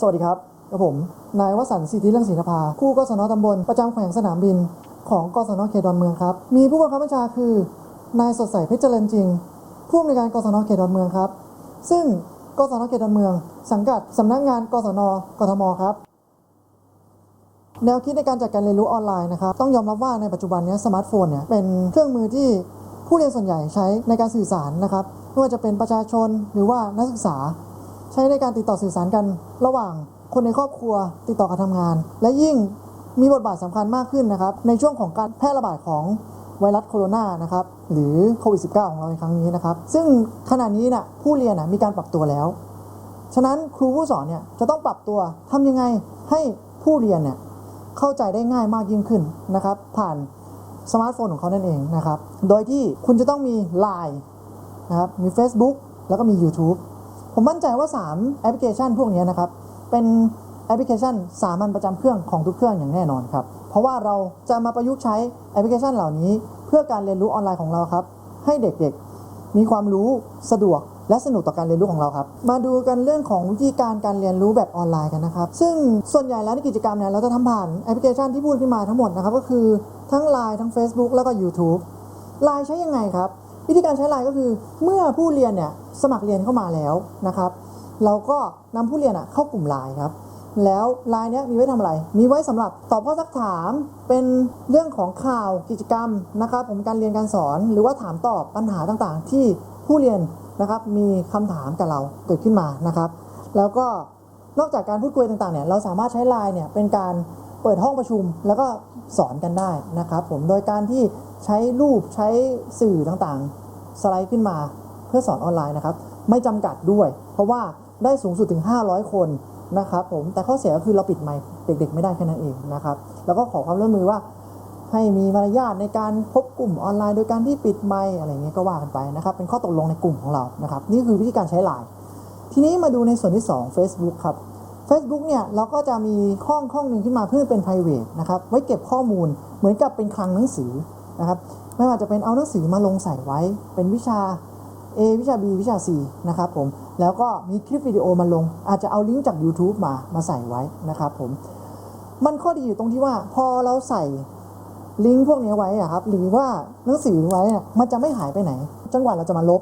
สวัสดีครับกับผม นายวสันต์สิทธิเรื่องศิลปาผู้กศนตำบลประจำแขวงสนามบิน ของกศนเขตดอนเมืองครับ มีผู้บังคับบัญชาคือนายสดใสเพชรเจริญจริง ผู้อำนวยการกศนเขตดอนเมืองครับ ซึ่งกศนเขตดอนเมือง สังกัดสำนักงานกศนกทมครับ แนวคิดในการจัดการเรียนรู้ออนไลน์นะครับต้องยอมรับว่าในปัจจุบันนี้สมาร์ทโฟนเนี่ยเป็นเครื่องมือที่ผู้เรียนส่วนใหญ่ใช้ในการสื่อสารนะครับไม่ว่าจะเป็นประชาชนหรือว่านักศึกษา ใช้ในการติดต่อสื่อสารกันระหว่างคนในครอบครัวติดต่อการทำงาน และยิ่งมีบทบาทสำคัญมากขึ้นนะครับ ในช่วงของการแพร่ระบาดของไวรัสโคโรนานะครับหรือโควิด -19 ของเราในครั้งนี้นะครับ ซึ่งขณะนี้นะผู้เรียนนะมีการปรับตัวแล้ว ฉะนั้นครูผู้สอนเนี่ยจะต้องปรับตัวทำยังไงให้ผู้เรียนเนี่ยเข้าใจได้ง่ายมากยิ่งขึ้นนะครับ ผ่านสมาร์ทโฟนของเขานั่นเองนะครับ โดยที่คุณจะต้องมี Line นะครับมี Facebook แล้วก็มี YouTube ผมมั่นใจว่า 3 แอปพลิเคชันพวกนี้นะครับ เป็นแอปพลิเคชันสามัญประจำเครื่องของทุกเครื่องอย่างแน่นอนครับ เพราะว่าเราจะมาประยุกต์ใช้แอปพลิเคชันเหล่านี้ เพื่อการเรียนรู้ออนไลน์ของเราครับ ให้เด็กๆ มีความรู้สะดวกและสนุกต่อการเรียนรู้ของเราครับ มาดูกันเรื่องของวิธีการการเรียนรู้แบบออนไลน์กันนะครับ ซึ่งส่วนใหญ่แล้วในกิจกรรมเนี่ยเราจะทำผ่านแอปพลิเคชันที่พูดขึ้นมาทั้งหมดนะครับ ก็คือทั้ง Line ทั้ง Facebook แล้วก็ YouTube Line ใช้ยังไงครับ วิธีการใช้ Line ก็คือเมื่อผู้เรียนเนี่ย สมัครเรียนเข้ามาแล้วนะครับ เราก็นำผู้เรียนอะเข้ากลุ่ม Line ครับ แล้วไลน์เนี้ยมีไว้ทำอะไร มีไว้สำหรับตอบข้อซักถามเป็นเรื่องของข่าวกิจกรรมนะครับผมการเรียนการสอนหรือว่าถามตอบปัญหาต่างๆ ที่ผู้เรียนนะครับมีคำถามกับเราเกิดขึ้นมานะครับ แล้วก็นอกจากการพูดคุยต่างๆเนี่ยเราสามารถใช้ไลน์เนี่ยเป็นการเปิดห้องประชุมแล้วก็สอนกันได้นะครับผมโดยการที่ใช้รูปใช้สื่อต่างๆ สไลด์ขึ้นมา พื่อสอนออนไลน์นะครับ ไม่จำกัดด้วย เพราะว่าได้สูงสุดถึง 500 คนนะครับผมแต่ข้อเสียก็คือเราปิดไมค์เด็ก ๆ ไม่ได้แค่นั้นเองนะครับแล้วก็ขอความร่วมมือว่าให้มีมารยาทในการพบกลุ่มออนไลน์ โดยการที่ปิดไมค์อะไรเงี้ยก็ว่ากันไปนะครับเป็นข้อตกลงในกลุ่มของเรานะครับนี่คือวิธีการใช้ไลน์ทีนี้มาดูในส่วนที่ 2 Facebook ครับ Facebook เนี่ยเราก็จะมีห้องห้องหนึ่งขึ้นมาเพื่อเป็น private นะครับไว้เก็บข้อมูลเหมือนกับเป็นคลังหนังสือนะครับไม่ว่าจะเป็นเอาหนังสือมาลงใส่ไว้ เป็นวิชา A วิชา B วิชา C นะครับผม แล้วก็มีคลิปวิดีโอมาลง อาจจะเอาลิงก์จาก YouTube มามาใส่ไว้นะครับผม มันข้อดีอยู่ตรงที่ว่าพอเราใส่ลิงก์พวกนี้ไว้อะครับ หรือว่าหนังสือไว้อะมันจะไม่หายไปไหนจนกว่าเราจะมาลบ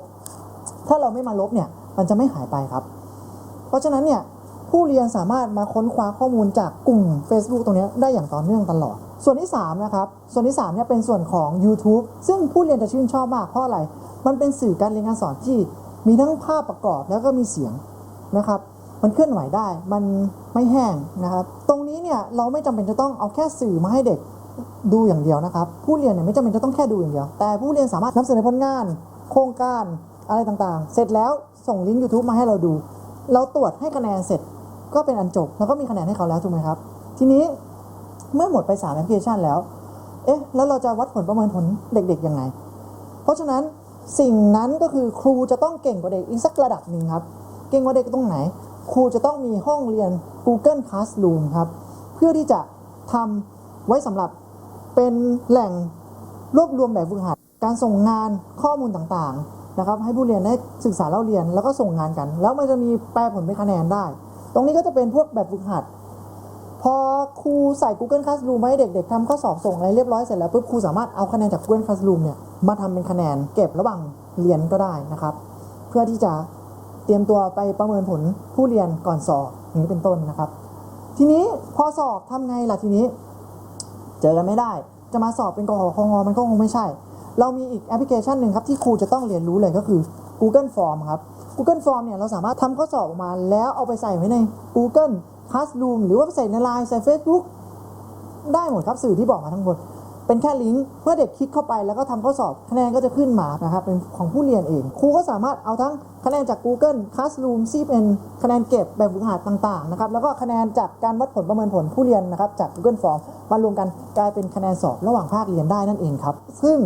ถ้าเราไม่มาลบเนี่ย มันจะไม่หายไปครับ เพราะฉะนั้นเนี่ยผู้เรียนสามารถมาค้นคว้าข้อมูลจากกลุ่ม Facebook ตรงนี้ได้อย่างต่อเนื่องตลอด ส่วนที่ 3 นะครับ ส่วนที่3เนี่ยเป็นส่วนของ YouTube ซึ่งผู้เรียนจะชื่นชอบมากเพราะอะไร มันเป็นสื่อการเรียนการสอนที่มีทั้งภาพประกอบแล้วก็มีเสียงนะครับ มันเคลื่อนไหวได้ มันไม่แห้งนะครับ ตรงนี้เนี่ยเราไม่จำเป็นจะต้องเอาแค่สื่อมาให้เด็กดูอย่างเดียวนะครับ ผู้เรียนเนี่ยไม่จำเป็นจะต้องแค่ดูอย่างเดียว แต่ผู้เรียนสามารถนำเสนอผลงาน โครงการอะไรต่างๆ เสร็จแล้วส่งลิงก์ YouTube มาให้เราดู เราตรวจให้คะแนนเสร็จก็เป็นอันจบ แล้วก็มีคะแนนให้เขาแล้วถูกไหมครับ ทีนี้เมื่อหมดไป3แอปพลิเคชันแล้ว เอ๊ะ แล้วเราจะวัดผลประเมินผลเด็กๆยังไง เพราะฉะนั้น สิ่งนั้นก็คือครูจะต้องเก่งกว่าเด็กอีกสักระดับหนึ่งครับ เก่งกว่าเด็กตรงไหน ครูจะต้องมีห้องเรียน Google Classroom ครับ เพื่อที่จะทำไว้สำหรับเป็นแหล่งรวบรวมแบบฝึกหัด การส่งงานข้อมูลต่างๆนะครับ ให้ผู้เรียนได้ศึกษาเล่าเรียนแล้วก็ส่งงานกัน แล้วมันจะมีแปลผลเป็นคะแนนได้ ตรงนี้ก็จะเป็นพวกแบบฝึกหัด พอครูใส่ Google Classroom มาให้เด็กๆทำข้อสอบส่งอะไรเรียบร้อยเสร็จแล้วปุ๊บครูสามารถเอาคะแนนจาก Google Classroom เนี่ย มาทำเป็นคะแนนเก็บระหว่างเรียนก็ได้นะครับ เพื่อที่จะเตรียมตัวไปประเมินผลผู้เรียนก่อนสอบอย่างนี้เป็นต้นนะครับ ทีนี้พอสอบทำไงล่ะทีนี้ เจอกันไม่ได้ จะมาสอบเป็นกอขอคงมันก็คงไม่ใช่ เรามีอีกแอปพลิเคชันหนึ่งครับที่ครูจะต้องเรียนรู้เลยก็คือ Google Form ครับ Google Form เนี่ยเราสามารถทำข้อสอบออกมา แล้วเอาไปใส่ไว้ใน Google Classroom หรือว่าไปใส่ใน Line ใส่ Facebook ได้หมดครับสื่อที่บอกมาทั้งหมด เป็นแค่ลิงก์เมื่อเด็กคลิกเข้าไปแล้วก็ทำข้อสอบคะแนนก็จะขึ้นมานะครับเป็นของผู้เรียนเอง ครูก็สามารถเอาทั้งคะแนนจาก Google Classroom ที่เป็นคะแนนเก็บแบบฝึกหัดต่างๆนะครับแล้วก็คะแนนจากการวัดผลประเมินผลผู้เรียนนะครับจาก Google Form มารวมกันกลายเป็นคะแนนสอบระหว่างภาคเรียนได้นั่นเองครับซึ่ง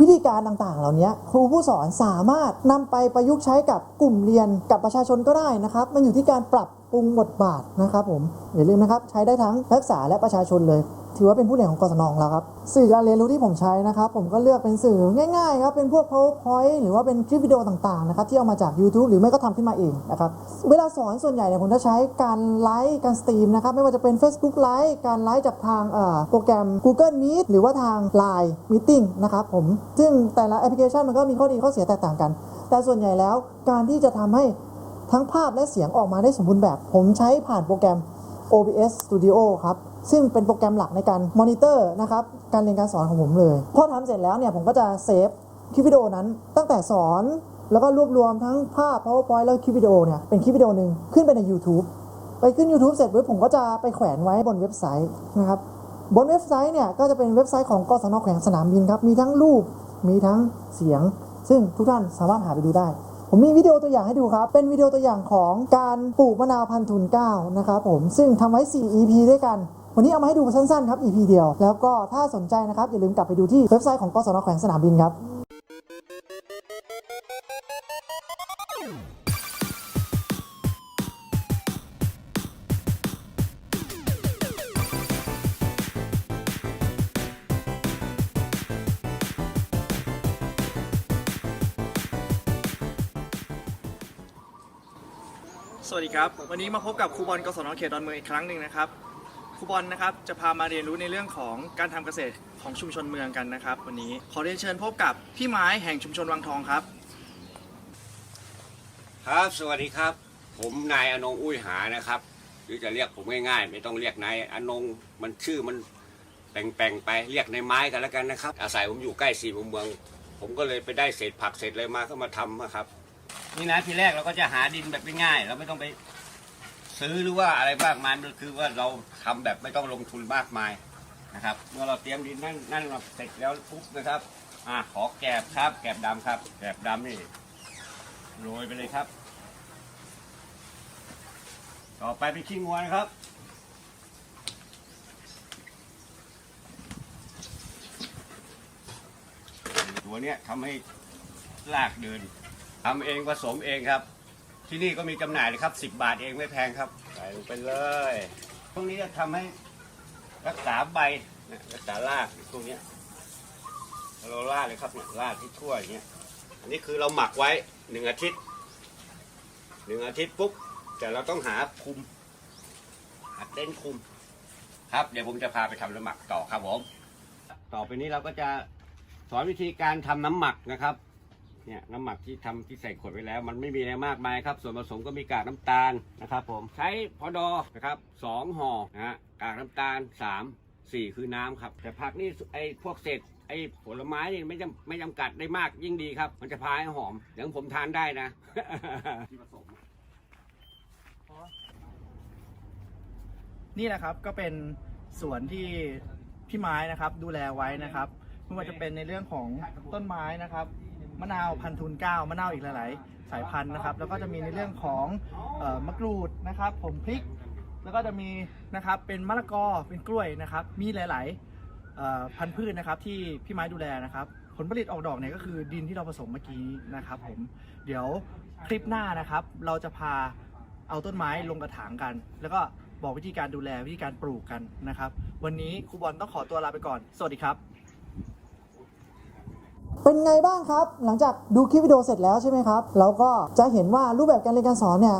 วิธีการต่างๆ เหล่านี้ครูผู้สอนสามารถนำไปประยุกต์ใช้กับกลุ่มเรียนกับประชาชนก็ได้นะครับ มันอยู่ที่การปรับปรุงบทบาทนะครับผมอย่าลืมนะครับใช้ได้ทั้งนักศึกษาและประชาชนเลย ถือว่าเป็นผู้เรียนของกศนของเราครับ สื่อการเรียนรู้ที่ผมใช้นะครับ ผมก็เลือกเป็นสื่อง่ายๆครับ เป็นพวก powerpoint หรือว่าเป็นคลิปวิดีโอต่างๆนะครับที่เอามาจาก YouTube หรือไม่ก็ทำขึ้นมาเองนะครับ เวลาสอนส่วนใหญ่เนี่ยผมจะใช้การไลฟ์การสตรีมนะครับ ไม่ว่าจะเป็น Facebook ไลฟ์การไลฟ์จากทางโปรแกรม Google Meet หรือว่าทาง Line Meeting นะครับผม ซึ่งแต่ละแอปพลิเคชันมันก็มีข้อดีข้อเสียแตกต่างกัน แต่ส่วนใหญ่แล้วการที่จะทำให้ทั้งภาพและเสียงออกมาได้สมบูรณ์แบบ ผมใช้ผ่านโปรแกรม OBS Studio ครับ ซึ่งเป็นโปรแกรมหลักในการมอนิเตอร์นะครับ การเรียนการสอนของผมเลย พอทำเสร็จแล้วเนี่ยผมก็จะเซฟคลิปวิดีโอนั้นตั้งแต่สอน แล้วก็รวบรวมทั้งภาพ PowerPoint แล้วคลิปวิดีโอเนี่ย เป็นคลิปวิดีโอหนึ่งขึ้นไปใน YouTube ไปขึ้น YouTube เสร็จปุ๊บผมก็จะไปแขวนไว้บนเว็บไซต์นะครับ บนเว็บไซต์เนี่ยก็จะเป็นเว็บไซต์ของกศนแขวงสนามบินครับ มีทั้งรูป มีทั้งเสียง ซึ่งทุกท่านสามารถหาไปดูได้ ผมมีวิดีโอตัวอย่างให้ดูครับ เป็นวิดีโอตัวอย่างของการปลูกมะนาวพันธุ์ทุนเก้านะครับผม ซึ่งทำไว้ 4 EP ด้วยกัน วันนี้เอามาให้ดูสั้นๆครับ EP เดียว แล้วก็ถ้าสนใจนะครับ อย่าลืมกลับไปดูที่เว็บไซต์ของกสนแขวงสนามบินครับ สวัสดีครับ วันนี้มาพบกับครูบอลกศนเขตดอนเมืองอีกครั้งหนึ่งนะครับครูบอลนะครับจะพามาเรียนรู้ในเรื่องของการทำเกษตรของชุมชนเมืองกันนะครับ วันนี้ขอเรียนเชิญพบกับพี่ไม้แห่งชุมชนวังทองครับ ครับสวัสดีครับ ผมนายอนงอุ้ยหานะครับหรือจะเรียกผมง่ายๆ ไม่ต้องเรียกนายอนงมันชื่อมันแปลงๆไปเรียกในายไม้กันแล้วกันนะครับ อาศัยผมอยู่ใกล้สี่มุมเมือง ผมก็เลยไปได้เศษผักเศษอะไรมาก็มาทำนะครับ นี่นะทีแรกเราก็จะหาดินแบบง่ายๆเราไม่ต้องไปซื้อหรือว่าอะไรมากมายมันคือว่าเราทำแบบไม่ต้องลงทุนมากมายนะครับ เมื่อเราเตรียมดินนั่นนั่นเราเสร็จแล้วปุ๊บนะครับ อ่าขอแกบครับ แกบดำครับ แกบดำนี่โรยไปเลยครับ ต่อไปเป็นขี้งัวนะครับตัวเนี้ยทำให้ลากเดิน ทำเองผสมเองครับ ที่นี่ก็มีจำหน่ายเลยครับ 10 บาทเองไม่แพงครับใส่ลงไปเลยพวกนี้จะทำให้รักษาใบนะรักษารากพวกเนี้ยเราลาดเลยครับเนี่ยลาดที่ทั่วอย่างเงี้ยอันนี้คือเราหมักไว้หนึ่งอาทิตย์หนึ่งอาทิตย์ปุ๊บแต่เราต้องหาคุมหาเต้นท์คุม ครับเดี๋ยวผมจะพาไปทำน้ำหมักต่อครับผมต่อไปนี้เราก็จะสอนวิธีการทำน้ำหมักนะครับ เนี่ยน้ำหมักที่ทำที่ใส่ขวดไว้แล้ว มันไม่มีอะไรมากมายครับ ส่วนผสมก็มีกากน้ำตาลนะครับ ผมใช้พอดอนะครับสองห่อนะฮะกากน้ำตาลสามสี่คือน้ำครับ แต่ผักนี่ไอ้พวกเศษไอ้ผลไม้นี่ไม่จำไม่จำกัดได้มากยิ่งดีครับ มันจะพาให้หอมเดี๋ยวผมทานได้นะที่ผสมนี่นะครับก็เป็นสวนที่พี่ไม้นะครับ ดูแลไว้นะครับไม่ว่าจะเป็นในเรื่องของต้นไม้นะครับ มะนาวพันธุ์ทุนเก้ามะนาวอีกหลาย ๆ สายพันธุ์นะครับ แล้วก็จะมีในเรื่องของเอ่อมะกรูดนะครับ ผมพริก แล้วก็จะมีนะครับเป็นมะละกอเป็นกล้วยนะครับ มีหลาย ๆ เอ่อพันธุ์พืชนะครับที่พี่ไม้ดูแลนะครับ ผลผลิตออกดอกเนี่ยก็คือดินที่เราผสมเมื่อกี้นะครับผมเดี๋ยวคลิปหน้านะครับ เราจะพาเอาต้นไม้ลงกระถางกัน แล้วก็บอกวิธีการดูแลวิธีการปลูกกันนะครับ วันนี้ครูบอลต้องขอตัวลาไปก่อน สวัสดีครับ เป็นไงบ้างครับ หลังจากดูคลิปวิดีโอเสร็จแล้วใช่ไหมครับ เราก็จะเห็นว่ารูปแบบการเรียนการสอนเนี่ย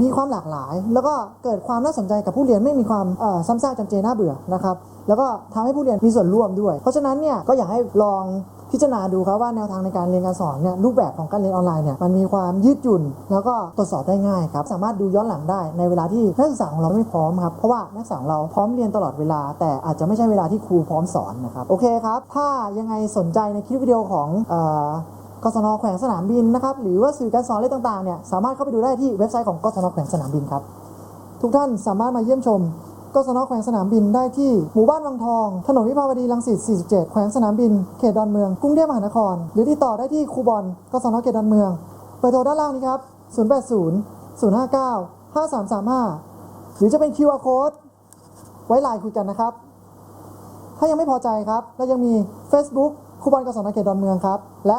มีความหลากหลาย แล้วก็เกิดความน่าสนใจกับผู้เรียนไม่มีความซ้ำซากจำเจน่าเบื่อนะครับแล้วก็ทำให้ผู้เรียนมีส่วนร่วมด้วย เพราะฉะนั้นเนี่ยก็อยากให้ลอง พิจารณาดูครับว่าแนวทางในการเรียนการสอนเนี่ยรูปแบบของการเรียนออนไลน์เนี่ยมันมีความยืดหยุ่น แล้วก็ตรวจสอบได้ง่ายครับสามารถดูย้อนหลังได้ในเวลาที่นักศึกษาของเราไม่พร้อมครับเพราะว่านักศึกษาของเราพร้อมเรียนตลอดเวลา แต่อาจจะไม่ใช่เวลาที่ครูพร้อมสอนนะครับโอเคครับถ้ายังไงสนใจในคลิปวิดีโอของเอ่อกศนแขวงสนามบินนะครับหรือว่าสื่อการสอนอะไรต่างๆเนี่ยสามารถเข้าไปดูได้ที่เว็บไซต์ของกศนแขวงสนามบินครับทุกท่านสามารถมาเยี่ยมชม กศนแขวงสนามบินได้ที่หมู่บ้านวังทอง ถนนวิภาวดีรังสิต 47 แขวงสนามบิน เขตดอนเมือง กรุงเทพมหานคร หรือติดต่อได้ที่ครูบอลกศนเขตดอนเมือง เบอร์โทรด้านล่างนี้ครับ 080 059 5335 หรือจะเป็น QR code ไว้ไลน์คุยกันนะครับ ถ้ายังไม่พอใจครับเรายังมี Facebook ครูบอลกศนเขตดอนเมืองครับ และ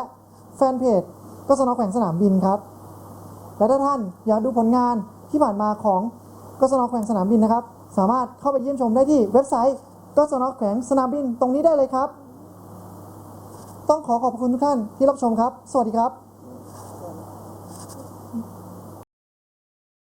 แฟนเพจกศนแขวงสนามบินครับ และถ้าท่านอยากดูผลงานที่ผ่านมาของกศนแขวงสนามบินนะครับ สามารถเข้าไปเยี่ยมชมได้ที่เว็บไซต์กสนแขวงสนามบินตรงนี้ได้เลยครับ ต้องขอขอบคุณทุกท่านที่รับชมครับ สวัสดีครับ